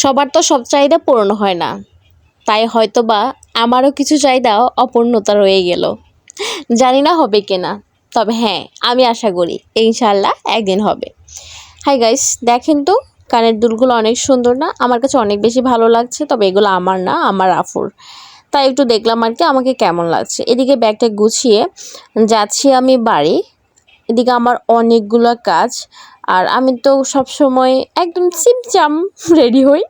সবার তো সব চাহিদা পূরণ হয় না। তাই হয়তো বা আমারও কিছু চাহিদা অপূর্ণতা রয়ে গেল। জানি না হবে কিনা, তবে হ্যাঁ আমি আশা করি ইনশাল্লাহ একদিন হবে। হাই গাইস দেখেন তো, কানের দুলগুলো অনেক সুন্দর না, আমার কাছে অনেক বেশি ভালো লাগছে, তবে এগুলো আমার না, আমার আফুর। তাই একটু দেখলাম আর কি, আমাকে কেমন লাগছে। এদিকে ব্যাগটা গুছিয়ে যাচ্ছি আমি বাড়ি। এদিকে আমার অনেকগুলো কাজ আর আমি তো সব সময় একদম চিমচাম রেডি হই,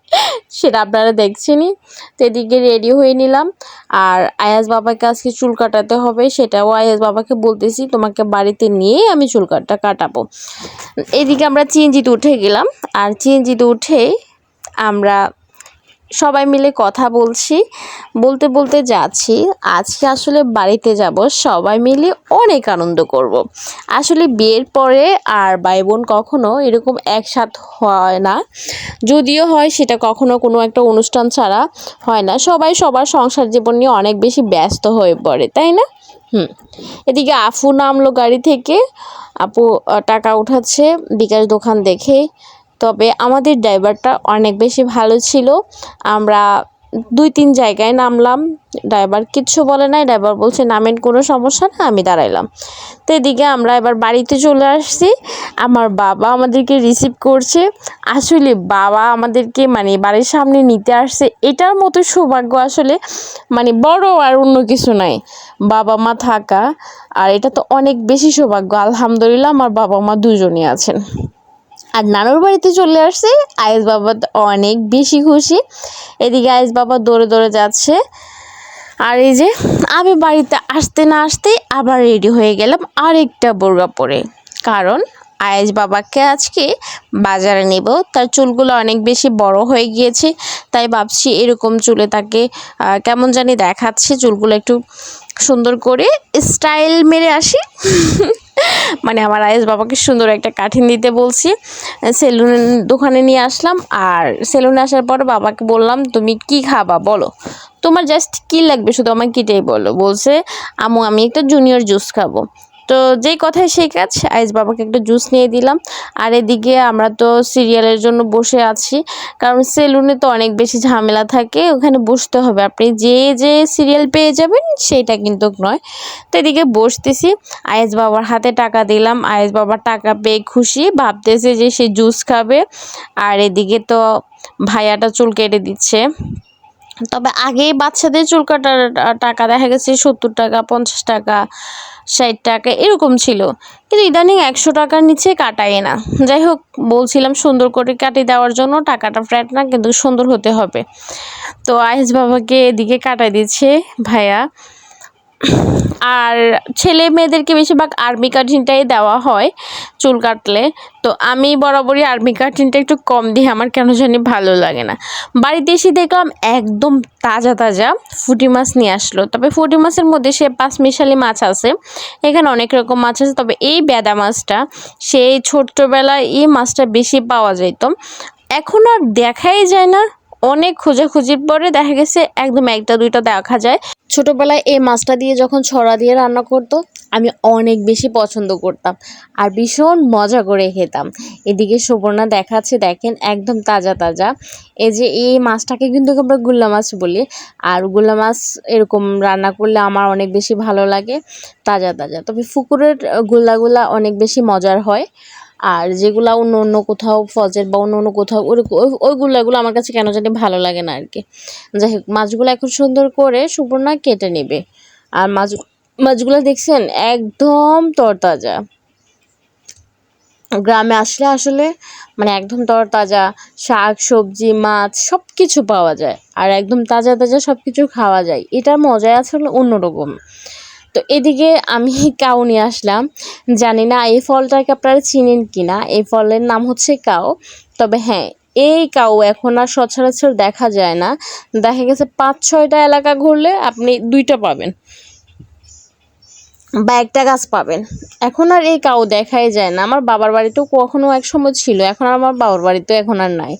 সেটা আপনারা দেখছেনই। তো এদিকে রেডি হয়ে নিলাম। আর আয়াজ বাবাকে আজকে চুল কাটাতে হবে, সেটাও আয়াজ বাবাকে বলতেছি, তোমাকে বাড়িতে নিয়ে আমি চুল কাটটা কাটাবো। এদিকে আমরা চিনজিতে উঠে গেলাম, আর চিনজিতে উঠে আমরা সবাই মিলে কথা বলছি, বলতে বলতে যাচ্ছি। আজকে আসলে বাড়িতে যাব, সবাই মিলে অনেক আনন্দ করব। আসলে বিয়ের পরে আর ভাই বোন কখনো এরকম একসাথ হয় না। যদিও হয়, সেটা কখনো কোনো একটা অনুষ্ঠান ছাড়া হয় না। সবাই সবার সংসার জীবন নিয়ে অনেক বেশি ব্যস্ত হয়ে পড়ে, তাই না? হুম। এদিকে আফু নামলো গাড়ি থেকে। আপু টাকা উঠাচ্ছে, বিকাশ দোকান দেখে তবে আমাদের ড্রাইভারটা অনেক বেশি ভালো ছিল। আমরা দুই তিন জায়গায় নামলাম। ড্রাইভার কিচ্ছু বলে নাই, ড্রাইভার বলছে, নামেন, কোনো সমস্যা না, আমি দাঁড়াইলাম। তো এদিকে আমরা এবার বাড়িতে চলে আসছি। আমার বাবা আমাদেরকে রিসিভ করছে। আসলে বাবা আমাদেরকে মানে বাড়ির সামনে নিতে আসছে। এটার মতো সৌভাগ্য আসলে মানে বড় আর অন্য কিছু নাই। বাবা মা থাকা, আর এটা তো অনেক বেশি সৌভাগ্য। আলহামদুলিল্লাহ, আমার বাবা মা দুজনই আছেন। আর নানুর বাড়িতে চলে আসছে। আয়েস বাবা অনেক বেশি খুশি। এদিকে আয়েস বাবা দৌড়ে দৌড়ে যাচ্ছে। আর এই যে, আমি বাড়িতে আসতে না আসতে আবার রেডি হয়ে গেলাম আরেকটা বোরগা পরে। কারণ আয়েশ বাবাকে আজকে বাজারে নেব। তার চুলগুলো অনেক বেশি বড় হয়ে গিয়েছে। তাই ভাবছি এরকম চুলে তাকে কেমন জানি দেখাচ্ছে। চুলগুলো একটু সুন্দর করে স্টাইল মেরে আসি। মানে আমার আয়েস বাবাকে সুন্দর একটা কাঠিন দিতে বলছি। সেলুন দোকানে নিয়ে আসলাম আর সেলুনে আসার পর বাবাকে বললাম, তুমি কি খাবা বলো? তোমার জাস্ট কি লাগবে? শুধু আমাকে কিটাই বলো। বলছে আমু আমি একটা জুনিয়র জুস খাব। তো যেই কথায় সেই কাজ, আইস বাবাকে একটা জুস নিয়ে দিলাম। আর এদিকে আমরা তো সিরিয়ালের জন্য বসে আছি, কারণ সেলুনে তো অনেক বেশি ঝামেলা থাকে, ওখানে বসতে হবে। আপনি যে যে সিরিয়াল পেয়ে যাবেন, সেটা কিন্তু নয়। তো এদিকে বসতেছি আয়েস বাবার হাতে টাকা দিলাম। আয়েস বাবার টাকা পেয়ে খুশি, ভাবতেছে যে সে জুস খাবে। আর এদিকে তো ভাইয়াটা চুল কেটে দিচ্ছে। তবে আগেই বাচ্চাদের চুল কাটার টাকা দেখা গেছে সত্তর টাকা, পঞ্চাশ টাকা। ষাট টাকা, এরকম ছিল। কিন্তু ইদানিং একশো টাকার নিচে কাটায় না। যাই হোক, বলছিলাম সুন্দর করে কাটি দেওয়ার জন্য, টাকাটা ফ্ল্যাট না, কিন্তু সুন্দর হতে হবে। তো আয়েস বাবাকে এদিকে কাটাই দিচ্ছে ভাইয়া। আর ছেলে মেয়েদেরকে বেশিরভাগ আর্মি কাটিংটাই দেওয়া হয় চুল কাটলে। তো আমি বরাবরই আর্মি কাটিংটা একটু কম দিই, আমার কেন জানি ভালো লাগে না। বাড়িতে এসে দেখলাম একদম তাজা তাজা ফুটি মাছ নিয়ে আসলো। তবে ফুটি মাছের মধ্যে সে পাঁচ মিশালি মাছ আছে, এখানে অনেক রকম মাছ আছে। তবে এই বেদা মাছটা, সেই ছোট্টবেলায় এই মাছটা বেশি পাওয়া যেত এখন আর দেখাই যায় না। অনেক খোঁজাখুঁজির পরে দেখা গেছে একদম একটা দুইটা দেখা যায়। ছোটবেলায় এই মাছটা দিয়ে যখন ছড়া দিয়ে রান্না করতো, আমি অনেক বেশি পছন্দ করতাম আর ভীষণ মজা করে খেতাম। এদিকে সুবর্ণা দেখাচ্ছে, দেখেন একদম তাজা তাজা। এই যে এই মাছটাকে কিন্তু আমরা গুল্লা মাছ বলি আর গুল্লা মাছ এরকম রান্না করলে আমার অনেক বেশি ভালো লাগে, তাজা তাজা। তবে ফুকুরের গুল্লাগুলা অনেক বেশি মজার হয়। আর যেগুলা অন্য অন্য কোথাও ফজের বা অন্য অন্য কোথাও ওরকম ওই- ওইগুলাগুলো আমার কাছে কেন জানি ভালো লাগে না আর কি যাই হোক, মাছগুলো এখন সুন্দর করে সুবর্ণা কেটে নেবে। আর মাছ, মাছগুলো দেখছেন একদম তরতাজা। গ্রামে আসলে আসলে মানে একদম তরতাজা, শাক, সবজি, মাছ সব কিছু পাওয়া যায়। আর একদম তাজা তাজা সব কিছু খাওয়া যায়। এটার মজাই আসলে অন্যরকম। তো এদিকে আমি কাউ নিয়ে আসলাম। জানি না এই ফলটাকে আপনারা চিনেন কি না এই ফলের নাম হচ্ছে কাউ। তবে হ্যাঁ এই কাউ এখন আর সচরাচর দেখা যায় না। দেখা গেছে পাঁচ, ছয়টা এলাকা ঘুরলে আপনি দুইটা পাবেন। বা একটা গাছ পাবেন। এখন আর এই কাউ দেখাই যায় না। আমার বাবার বাড়িতেও কখনো এক সময় ছিল, এখন আর আমার বাবার বাড়িতেও এখন আর নাই।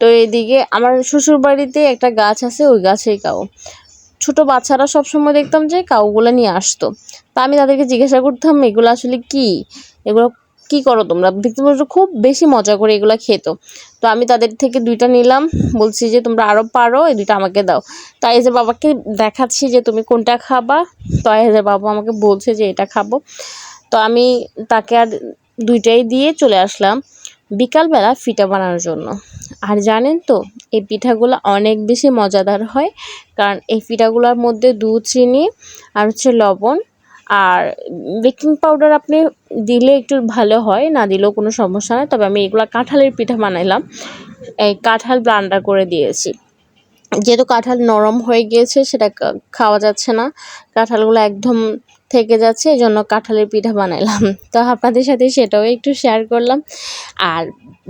তো এদিকে আমার শ্বশুর বাড়িতে একটা গাছ আছে, ওই গাছেই কাউ। ছোট বাচ্চারা সব সময় দেখতাম যে কাউগুলো নিয়ে আসতো। তা আমি তাদেরকে জিজ্ঞাসা করতাম, এগুলো আসলে কি? এগুলো কি করো তোমরা? দেখতে পাচ্ছ খুব বেশি মজা করে এগুলো খেতো। তো আমি তাদের থেকে দুইটা নিলাম, বলছি যে, তোমরা আরও পারো, এই দুইটা আমাকে দাও। তাই যে বাবাকে দেখাচ্ছি যে, তুমি কোনটা খাবা? তো যে বাবা আমাকে বলছে যে, এটা খাব। তো আমি তাকে আর দুইটাই দিয়ে চলে আসলাম বিকালবেলা ফিটা বানানোর জন্য। আর জানেন তো, এই পিঠাগুলো অনেক বেশি মজাদার হয়। কারণ এই পিঠাগুলোর মধ্যে দুধ, চিনি আর হচ্ছে লবণ আর বেকিং পাউডার আপনি দিলে একটু ভালো হয়, না দিলেও কোনো সমস্যা নয় তবে আমি এগুলো কাঁঠালের পিঠা বানাইলাম। এই কাঁঠাল ব্লান্ডার করে দিয়েছি। যেহেতু কাঁঠাল নরম হয়ে গিয়েছে, সেটা খাওয়া যাচ্ছে না। কাঁঠালগুলো একদম থেকে যাচ্ছে এই জন্য কাঁঠালের পিঠা বানাইলাম। তো আপনাদের সাথে সেটাও একটু শেয়ার করলাম। আর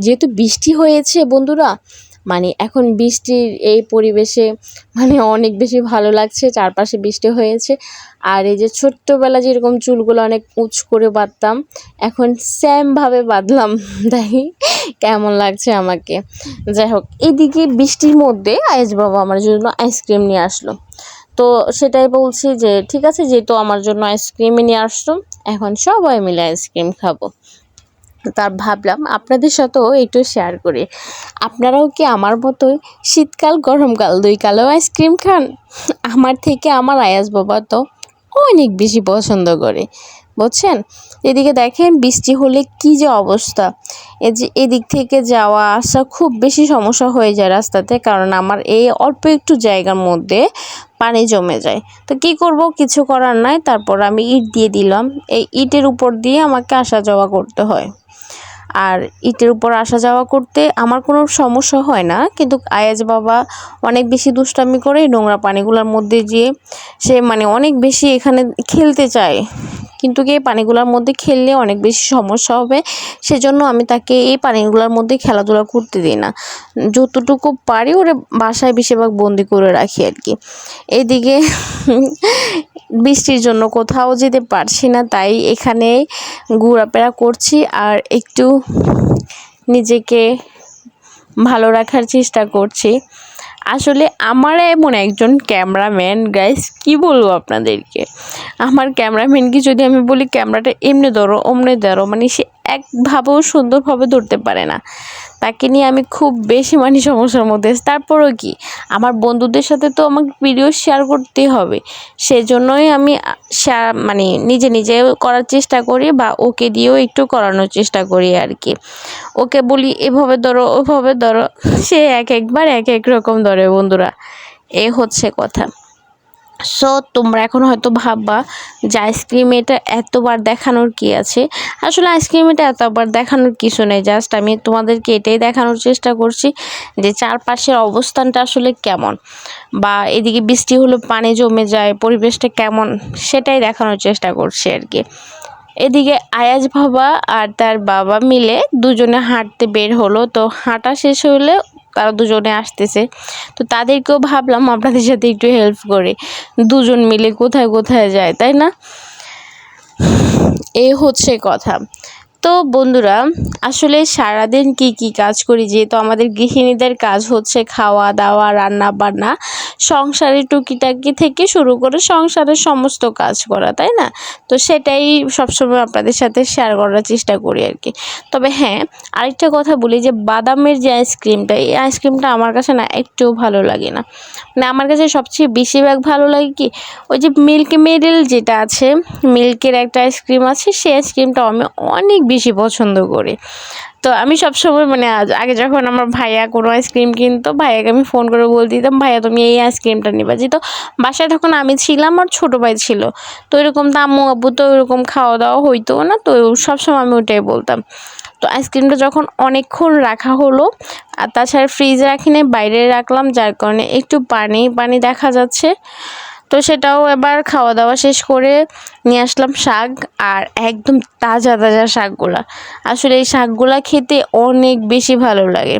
যেহেতু বৃষ্টি হয়েছে, বন্ধুরা মানে এখন বৃষ্টির এই পরিবেশে মানে অনেক বেশি ভালো লাগছে, চারপাশে বৃষ্টি হয়েছে। আর এই যে ছোট্টবেলা যেরকম চুলগুলো অনেক উঁচ করে বাঁধতাম, এখন স্যামভাবে বাঁধলাম। তাই কেমন লাগছে আমাকে। যাই হোক, এদিকে বৃষ্টির মধ্যে আয়েস বাবা আমার জন্য আইসক্রিম নিয়ে আসলো। তো সেটাই বলছি যে, ঠিক আছে, যেহেতু আমার জন্য আইসক্রিমই নিয়ে আসলো, এখন সবাই মিলে আইসক্রিম খাব। তার ভাবলাম আপনাদের সাথেও একটু শেয়ার করি। আপনারাও কি আমার মতোই শীতকাল, গরমকাল দুই কালেও আইসক্রিম খান? আমার থেকে আমার আয়াস বাবা তো অনেক বেশি পছন্দ করে, বুঝছেন? এদিকে দেখেন বৃষ্টি হলে কি যে অবস্থা। এই যে এদিক থেকে যাওয়া আসা খুব বেশি সমস্যা হয়ে যায় রাস্তাতে, কারণ আমার এই অল্প একটু জায়গার মধ্যে পানি জমে যায়। তো কি করব? কিছু করার নাই, তারপর আমি ইট দিয়ে দিলাম। এই ইটের উপর দিয়ে আমাকে আসা যাওয়া করতে হয়। আর ইটের উপর আসা যাওয়া করতে আমার কোনো সমস্যা হয় না। কিন্তু আয়াজ বাবা অনেক বেশি দুষ্টামি করে নোংরা পানিগুলোর মধ্যে যেয়ে সে মানে অনেক বেশি এখানে খেলতে চায়। কিন্তু এই পানিগুলোর মধ্যে খেললে অনেক বেশি সমস্যা হবে? সেজন্য আমি তাকে এই পানিগুলোর মধ্যে খেলাধুলা করতে দিই না। যতটুকু পারি ওরে বাসায় বেশিরভাগ বন্দি করে রাখি আর কি। এদিকে বৃষ্টির জন্য কোথাও যেতে পারছি না, তাই এখানে ঘোরাফেরা করছি আর একটু নিজেকে ভালো রাখার চেষ্টা করছি। আসলে আমার এমন একজন ক্যামেরাম্যান গাইস কি বলব আপনাদেরকে? আমার ক্যামেরাম্যানকে যদি আমি বলি, ক্যামেরাটা এমনি ধরো, অমনি ধরো মানে সে একভাবেও সুন্দরভাবে ধরতে পারে না। তাকে নিয়ে আমি খুব বেশি মানে সমস্যার মধ্যে তারপরও কি? আমার বন্ধুদের সাথে তো আমাকে ভিডিও শেয়ার করতেই হবে। সেজন্যই আমি শেয়ার মানে নিজে নিজে করার চেষ্টা করি বা ওকে দিয়েও একটু করানোর চেষ্টা করি আর কি। ওকে বলি, এভাবে ধরো, ওভাবে ধরো। সে এক একবার এক এক রকম ধরে বন্ধুরা। এ হচ্ছে কথা। সো তোমরা এখন হয়তো ভাববা যে আইসক্রিম এটা এতবার দেখানোর কি আছে? আসলে আইসক্রিম এটা এতবার দেখানোর কিছু নেই। জাস্ট আমি তোমাদেরকে এটাই দেখানোর চেষ্টা করছি যে চারপাশের অবস্থানটা আসলে কেমন বা এদিকে বৃষ্টি হলো, পানি জমে যায়, পরিবেশটা কেমন সেটাই দেখানোর চেষ্টা করছি আর কি। এদিকে আয়াজ বাবা আর তার বাবা মিলে দুজনে হাঁটতে বের হলো। তো হাঁটা শেষ হলে তারা দুজনে আসতেছে। তো তাদেরকেও ভাবলাম আপনাদের সাথে একটু হেল্প করে। দুজন মিলে কোথায় কোথায় যায়, তাই না? এই হচ্ছে কথা। তো বন্ধুরা, আসলে সারাদিন কি কি কাজ করি যেহেতু আমাদের গৃহিণীদের কাজ হচ্ছে খাওয়া দাওয়া, রান্না বান্না, সংসারের টুকিটাকি থেকে শুরু করে সংসারের সমস্ত কাজ করা, তাই না? তো সেটাই সবসময় আপনাদের সাথে শেয়ার করার চেষ্টা করি আর কি। তবে হ্যাঁ আরেকটা কথা বলি যে বাদামের যে আইসক্রিমটা এই আইসক্রিমটা আমার কাছে না একটুও ভালো লাগে না। মানে আমার কাছে সবচেয়ে বেশিরভাগ ভালো লাগে কি, ওই যে মিল্ক মেডেল যেটা আছে মিল্কের একটা আইসক্রিম আছে, সেই আইসক্রিমটা আমি অনেক বেশি পছন্দ করি। তো আমি সবসময় মানে আগে যখন আমার ভাইয়া কোনো আইসক্রিম কিনতো, ভাইয়াকে আমি ফোন করে বলে দিতাম, ভাইয়া, তুমি এই আইসক্রিমটা নিবা। যেহেতু বাসায় তখন আমি ছিলাম আর ছোটো ভাই ছিল। তো এরকম তো আম্মু, আব্বু তো ওরকম খাওয়া দাওয়া হইতো না, তো সবসময় আমি ওটাই বলতাম। তো আইসক্রিমটা যখন অনেকক্ষণ রাখা হলো, আর তাছাড়া ফ্রিজে রাখি বাইরে রাখলাম, যার কারণে একটু পানি পানি দেখা যাচ্ছে। তো সেটাও এবার খাওয়া দাওয়া শেষ করে নিয়ে আসলাম শাক আর একদম তাজা তাজা শাকগুলা। আসলে এই শাকগুলা খেতে অনেক বেশি ভালো লাগে।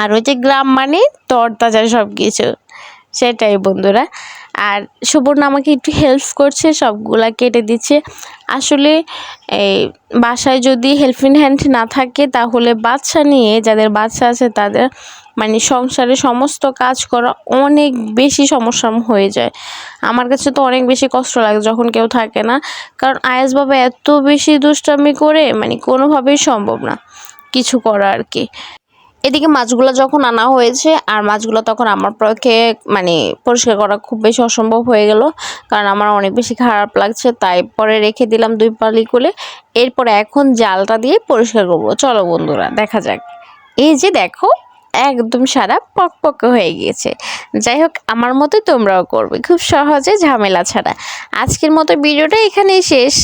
আর ওই যে গ্রাম মানে তরতাজা সব কিছু সেটাই বন্ধুরা। আর সুবর্ণ আমাকে একটু হেল্প করছে, সবগুলা কেটে দিচ্ছে। আসলে এই বাসায় যদি হেল্পিং হ্যান্ড না থাকে, তাহলে বাচ্চা নিয়ে, যাদের বাচ্চা আছে তাদের মানে সংসারে সমস্ত কাজ করা অনেক বেশি সমস্যা হয়ে যায়। আমার কাছে তো অনেক বেশি কষ্ট লাগে যখন কেউ থাকে না। কারণ আয়াস বাবা এত বেশি দুষ্টামি করে মানে কোনোভাবেই সম্ভব না কিছু করা আর কি। এদিকে মাছগুলো যখন আনা হয়েছে, আর মাছগুলো তখন আমার পক্ষে মানে পরিষ্কার করা খুব বেশি অসম্ভব হয়ে গেল। কারণ আমার অনেক বেশি খারাপ লাগছে, তাই পরে রেখে দিলাম দুই পালি করে। এরপরে এখন জালটা দিয়ে পরিষ্কার করব। চলো বন্ধুরা, দেখা যাক। এই যে দেখো একদম সারা পক হয়ে গিয়েছে। যাই হোক আমার মতো তোমরাও করবে। খুব সহজে ঝামেলা ছাড়া। আজকের মতো ভিডিওটা এখানেই শেষ।